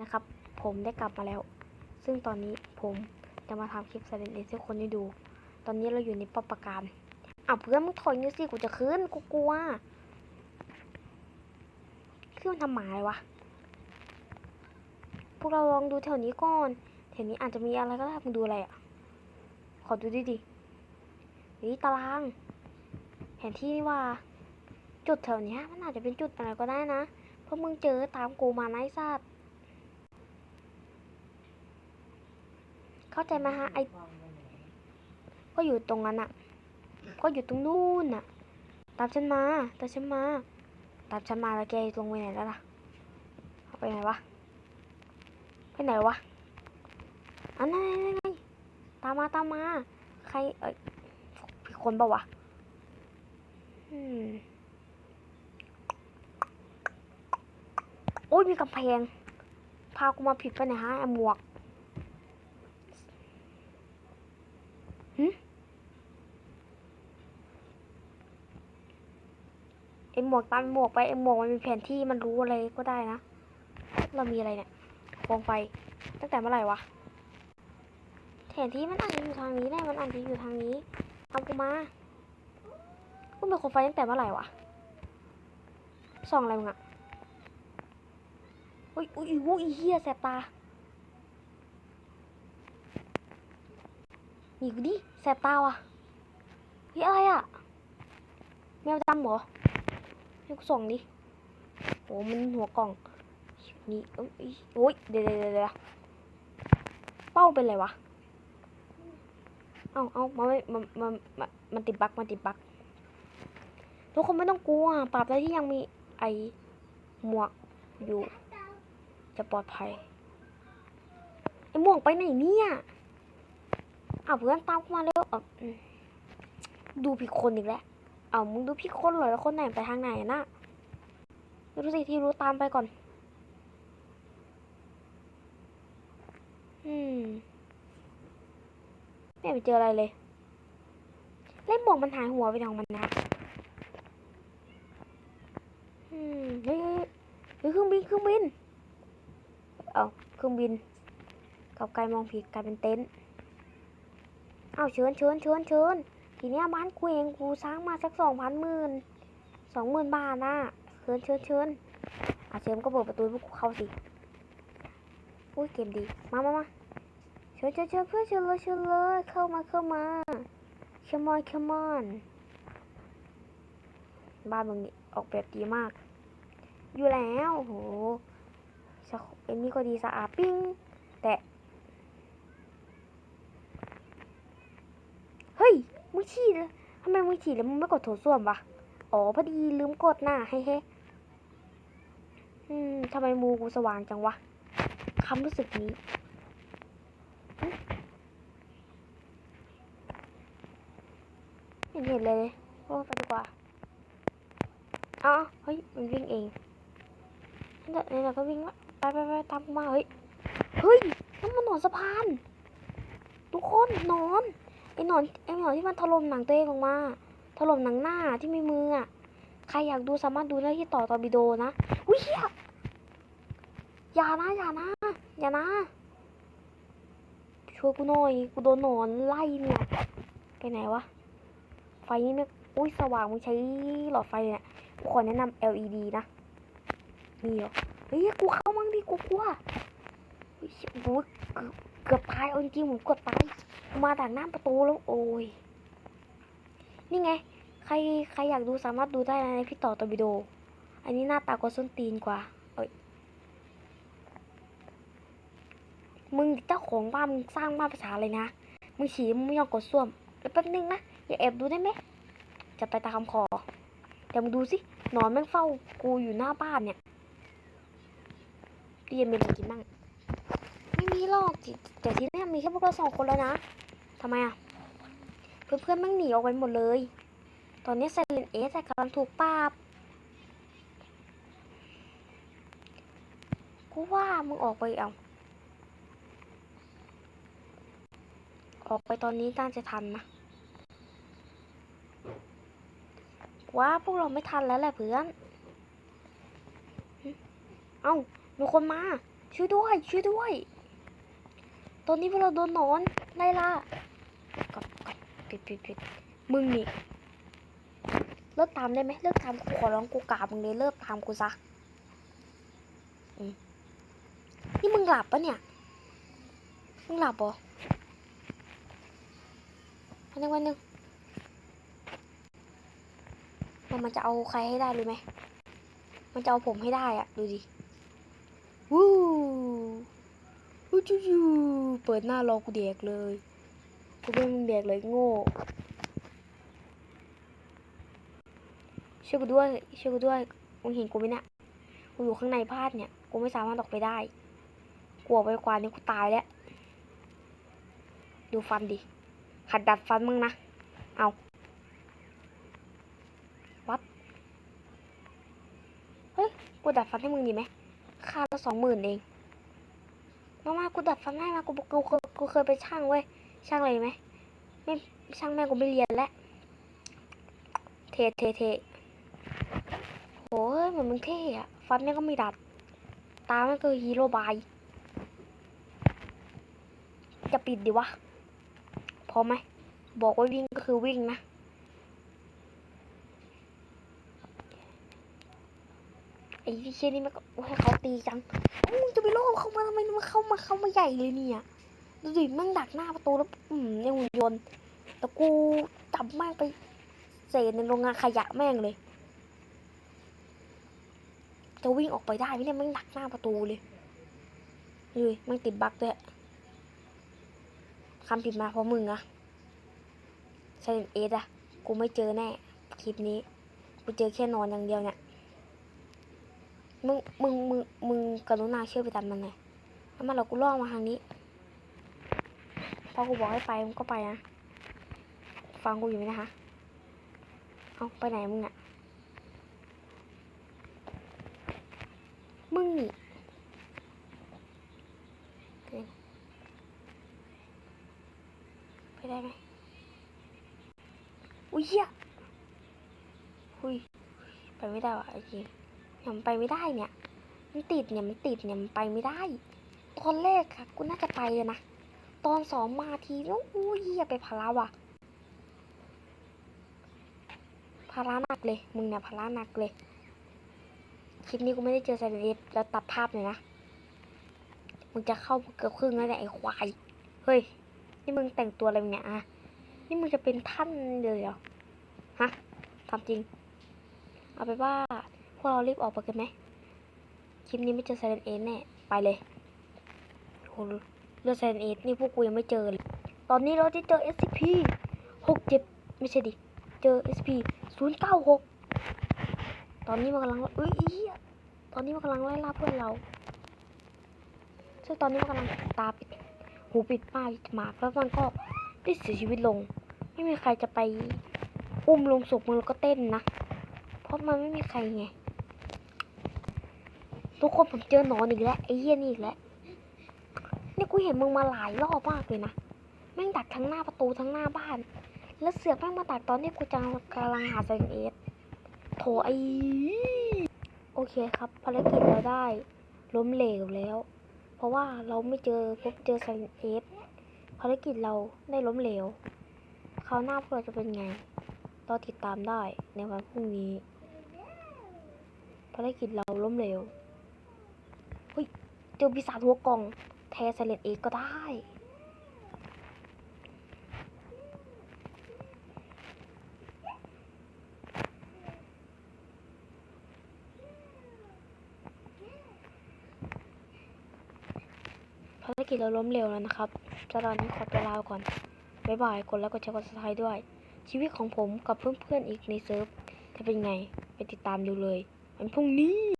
นะครับ ผมได้กลับมาแล้ว ซึ่งตอนนี้ผมจะมาทำคลิป Silent Ace ให้คนได้ดู ตอนนี้เราอยู่ในป้อมปราการอะเพื่อนมึงถอยงี้สิกูจะขึ้นกูกลัวขึ้นมันทำหมายวะพวกเราลองดูแถวนี้ก่อนแถวนี้อาจจะมีอะไรก็ได้มึงดูอะไรอะ ขอดูดิดินี่ตารางแผนที่นี่ว่า จุดแถวนี้มันอาจจะเป็นจุดอะไรก็ได้นะ เพราะมึงเจอตามกูมานะไอ้สัต เข้าใจไหมฮะไอก็อยู่ตรงนั้นอะก็อยู่ตรงนู้นอะตามฉันมาตามฉันมาตามฉันมาแล้วแกลงไปไหนแล้วล่ะไปไหนวะไปไหนวะอันนั้นไงไงตามมาตามมา ใครเอ้ยผิดคนเปล่าวะอืมโอ้ยมีกำแพง พากูมาผิดไปไหนฮะไอ้หมวกหึไอ้หมวกตามหมวกไปไอ้หมวกมันมีแผนที่มันรู้อะไรก็ได้นะ เรามีอะไรเนี่ยโคมไฟตั้งแต่เมื่อไหร่วะแผนที่มันอาจจะอยู่ทางนี้แน่มันอาจจะอยู่ทางนี้ตามกูมากูเป็นโคมไฟตั้งแต่เมื่อไหร่วะส่องอะไรมึงอะอุ้ยอุ้ยอุ้ยเฮียแสบตาหนีกูดิแสบตาว่ะเฮ้ยอะไรอะแมวดำเหรอ ให้กูส่องดิโอ้มันหัวกล่องนี่เอ้ยโอ้ยเดี๋ยวเดี๋ยวเดะเป้าเป็นไรวะเอาเอามาไม่มันมันมันมันติดบั๊กมันติดบั๊กทุกคนไม่ต้องกลัวปรับอะไรที่ยังมีไอหมวกอยู่ จะปลอดภัยไอ้ม่วงไปไหนเนี่ยอ้าวเพื่อนตามมาเร็วดูผิดคนอีกแล้ว เอามึงดูผิดคนเหรอแล้วคนไหนไปทางไหนนะรู้สิที่รู้ตามไปก่อน อืมไม่ไปเจออะไรเลย เล่นบวงมันหายหัวไปของมันนะ อืมเฮ้ยเฮ้ยเฮ้ยเครื่องบินเครื่องบิน เอาเครื่องบิน กับไกลมองผิดกลายเป็นเต็นท์เอาเชิญเชิญเชิญเชิญ ทีเนี้ยบ้านกูเองกูสร้างมาสักสองพันหมื่นสองหมื่นบาทนะเชิญเชิญเชิญอะเชิญก็เปิดประตูให้พวกเขาสิอุ้ยเกมดี มามามาเชิญเชิญเชิญเพื่อนเชิญเลยเชิญเลยเข้ามาเข้ามา come on come on บ้านมึงนี่ออกแบบดีมาก อยู่แล้วโหสะอันนี้ก็ดีสะอาดปิ้ง แต่ฮ้ย มึงฉี่เลยทำไมมึงฉี่แล้วมึงไม่กดโถส้วมวะ อ๋อพอดีลืมกดหน่ะเฮ้เฮ้อืมทำไมมูกูสว่างจังวะความรู้สึกนี้หึไม่เห็นเลยโอ้ไปดีกว่าอ๋อเฮ้ย มันวิ่งเองนี่เรานี่เราก็วิ่งละไปไปไปตามมา เฮ้ย เฮ้ยนั่นมันหนอนสะพาน ทุกคนนอน หนอนไอ้หนอนที่มันถล่มหนังตัวเองออกมา ถล่มหนังหน้าที่มีมืออะ ใครอยากดูสามารถดูได้ที่ต่อตอบิโดนะอุ้ยเหี้ยอย่านะอย่านะอย่านะ ช่วยกูหน่อย กูโดนหนอนไล่เนี่ย ไปไหนวะ ไฟนี่ไม่อุ้ยสว่างมึงใช้หลอดไฟเนี่ยกูขอแนะนำ LED นะมีเหรอเฮ้ยกูเข้ามั่งดิกูกลัวเฮ้ยกูเกือบ เกือบตายเอาจริงๆผมกดตายมาดักหน้าประตูแล้วโอ้ยนี่ไง ใครใครอยากดูสามารถดูได้ในพี่ต่อตบิโด อันนี้หน้าตากว่าส้นตีนกว่าเอ้ยมึงเจ้าของบ้านมึงสร้างบ้านภาษาอะไรนะ มึงฉี่มึงไม่ยอมกดส้วมเดี๋ยวแป๊บนึงนะอย่าแอบดูได้ไหมจะไปตามคำขอเดี๋ยวมึงดูสิหนอนแม่งเฝ้ากูอยู่หน้าบ้านเนี่ยพี่ยังมีอะไรกินบ้าง ไม่หรอกจิแต่ที่นี่มีแค่พวกเราสองคนแล้วนะทำไมอะ เพื่อนเพื่อนๆม่งหนีออกไปหมดเลย ตอนนี้ไซเลนเอสกำลังถูกปราบกูว่ามึงออกไปเอา ออกไปตอนนี้น่าจะทันนะว่าพวกเราไม่ทันแล้วแหละเพื่อน เอ้ามีคนมา ช่วยด้วย ช่วยด้วย ตอนนี้พวกเราโดนหนอนไล่ล่ากับกับปิดปิดปิดมึงนี่เลิกตามได้ไหมเลิกตามกูขอร้องกูกราบมึงเลยเลิกตามกูซะนี่มึงหลับปะเนี่ย มึงหลับปะวันนึงวันนึงมันมันจะเอาใครให้ได้รู้ไหม มันจะเอาผมให้ได้อะดูดิ วู้วู้ จูจูเปิดหน้ารอกูเด็กเลย กูเป็นมึงเด็กเลยโง่ช่วยกูด้วยช่วยกูด้วยมึงเห็นกูไหมเนี่ยกูอยู่ข้างในพาดเนี่ย กูไม่สามารถออกไปได้กูออกไปกว่านี้กูตายแล้ว ดูฟันดิหัดดัดฟันมึงนะ เอาวัดเฮ้ย กูดัดฟันให้มึงดีไหมค่าละสองหมื่นเอง มามากูดัดฟันให้มากูกูกูกูเคยไปช่างเว้ยช่างอะไรไหมไม่ช่างแม่กูไม่เรียนแล้วเทเทเทโอ้ยเหมือนมึงเท่อะฟันแม่ก็ไม่ดัด ตาแม่ก็ฮีโร่บาย จะปิดดีวะ พอไหม บอกว่าวิ่งก็คือวิ่งนะไอ้ที่เชี่ยนี่มันก็ให้เขาตีจังมึงจะไปล่เขาไมมันเข้า มาเข้ามาใหญ่เลยเนี่ยดูดิแม่งดักหน้าประตูแล้วอืมยังหุ่นยนต์แต่กูจับแม่งไปเศษในโรงงานขยะแม่งเลย จะวิ่งออกไปได้ไหมเนี่ยแม่งดักหน้าประตูเลยเลยแม่งติดบั๊กด้วยคำผิดมาเพราะมึงอะไซเลนเอสอะกูไม่เจอแน่คลิปนี้ กูเจอแค่นอนอย่างเดียวเนี่ย มึง มึง มึง มึงกรุณาเชื่อไปตามมันเลย แล้วมาเรากูล่องมาทางนี้ พอกูบอกให้ไปมึงก็ไปนะ ฟังกูอยู่ไหมนะคะ เอาไปไหนมึงอะมึงนี่ไปได้ไหมอุ้ยเหี้ยอุ้ย ไปไม่ได้ว่ะไอ้จริงนี่ยมันไปไม่ได้เนี่ย มันติดเนี่ย มันติดเนี่ย มันไปไม่ได้ ตอนแรกค่ะกูน่าจะไปเลยนะ ตอนสองมาทีแล้วอู้ยเหี้ยไปพาราว่ะภาระหนักเลย มึงเนี่ยภาระหนักเลย คลิปนี้กูไม่ได้เจอไซเรสแล้วตัดภาพเลยนะ มึงจะเข้าเกือบครึ่งแล้วเนี่ยไอ้ควาย เฮ้ย นี่มึงแต่งตัวอะไรเนี่ยอะนี่มึงจะเป็นท่านเลยเหรอ ฮะทำจริง เอาไปว่า พวกเรารีบออกไปกันไหม คลิปนี้ไม่เจอไซเรนเอแน่ ไปเลย โหเลือดไซนเอนี่พวกกูยังไม่เจอเลย ตอนนี้เราจะเจอ SCP หกเจ็ดไม่ใช่ดิ เจอ SP ศูนย์เก้าหกตอนนี้มันกำลังเอ้ยอีเหี้ยตอนนี้มันกำลังไล่ล่าเพื่อนเรา ซึ่งตอนนี้มันกำลังตาปิด หูปิดปากหมากแล้วมันก็ได้เสียชีวิตลง ไม่มีใครจะไปอุ้มลงศพมึงแล้วก็เต้นนะ เพราะมันไม่มีใครไง ทุกคนผมเจอหนอนอีกแล้วไอ้เหี้ยนี่อีกแล้ว นี่กูเห็นมึงมาหลายรอบมากเลยนะแม่งดักทั้งหน้าประตูทั้งหน้าบ้าน แล้วเสือกแม่งมาตัดตอนที่กูจะกำลังหาไซนเอสโถไอโอเคครับ ภารกิจเราได้ล้มเหลวแล้ว เพราะว่าเราไม่เจอพบเจอไซนเอสภารกิจเราได้ล้มเหลวคราวหน้าพวกเราจะเป็นไงรอติดตามได้ในวันพรุ่งนี้ ภารกิจเราล้มเหลวเฮ้ยเจอปีศาจหัวกล่อง แทไซเลนเอก็ได้ ภารกิจเราล้มเหลวแล้วนะครับสำหรับนนี้ขอตัวลาก่อน บ๊ายบาย กดไลค์กดแชร์กดซับสไครต์ด้วย ชีวิตของผมกับเพื่อนๆอีกในเซิร์ฟจะเป็นไง ไปติดตามดูเลยวันพรุ่งนี้